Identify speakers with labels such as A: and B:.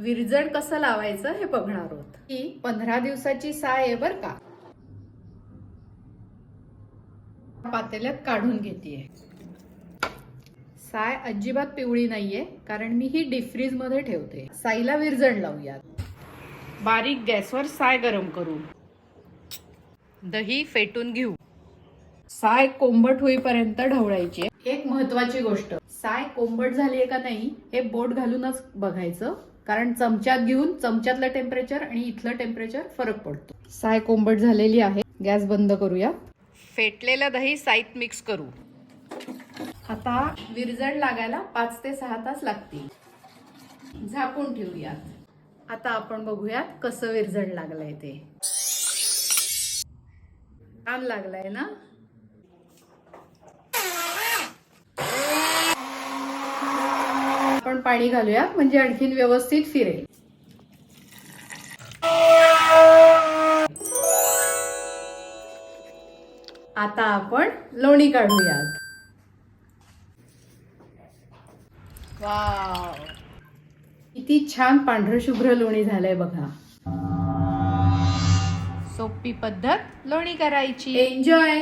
A: विरजण कसं लावायचं हे बघणार आहोत. ही पंधरा दिवसाची साय आहे बर का? पातेल्यात काढून घेतेय. साय अजिबात पिवळी नाहीये कारण मी ही डिफ्रीजमध्ये ठेवते. साईला विरजण लावूयात. बारीक गॅसवर साय गरम करू. दही फेटून घेऊ. साय कोंबट होईपर्यंत ढवळायची एक महत्वाची गोष्ट साय कोंबट झालीये का नाही हे बोट घालूनच बघायचं. कारण चमच्यात घेऊन चमच्यातलं टेम्परेचर आणि इथलं टेम्परेचर फरक पडतो. साय कोंबट झालेली आहे. गॅस बंद करूया. फेटलेलं दही साईत मिक्स करू. आता विरजण लागायला पाच ते सहा तास लागतील. झाकून ठेवूयात. आता आपण बघूयात कसं विरजण लागलंय ते. छान लागलाय ना? आपण पाणी घालूया म्हणजे आणखीन व्यवस्थित फिरेल. आता आपण लोणी काढूयात. वाव. किती छान पांढरं शुभ्र लोणी झालंय बघा. सोपी पद्धत लोणी करायची. एन्जॉय